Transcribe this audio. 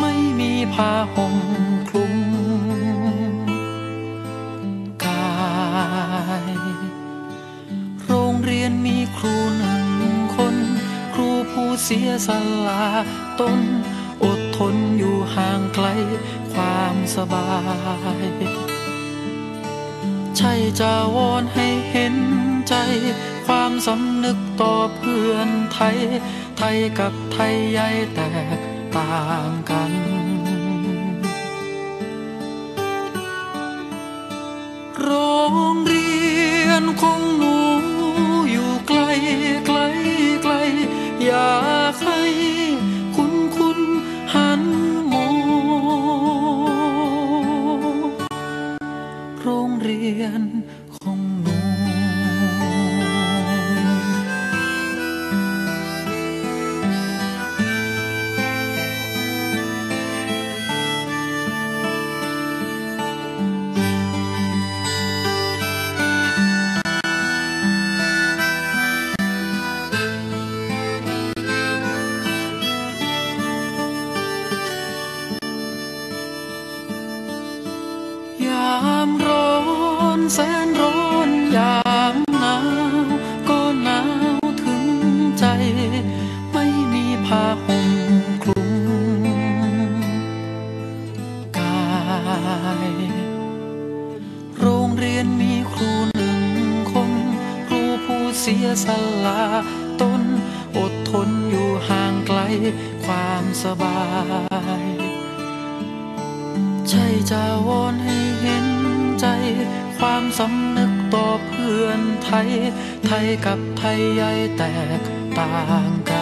ไม่มีผ้าห่มคลุมกาย โรงเรียนมีครูหนึ่งคน ครูผู้เสียสละตนอดทนอยู่ห่างไกลความสบาย ใช่จะวอนให้เห็นใจความสำนึกต่อเพื่อนไทย ไทยกับไทยใหญ่แตก ต่างกัน โรงเรียนของหนูอยู่ไกลไกลไกลอยาามร้อนแสนร้อนยามหนาวก็หนาวถึงใจ ไม่มีผ้าห่มคลุมกาย โรงเรียนมีครูหนึ่งคน ครูผู้เสียสละตนอดทนอยู่ห่างไกลความสบายใช่จะวอนให้ เห็นใจ ความสำนึกต่อเพื่อนไทย ไทยกับไทยใหญ่แตกต่างกัน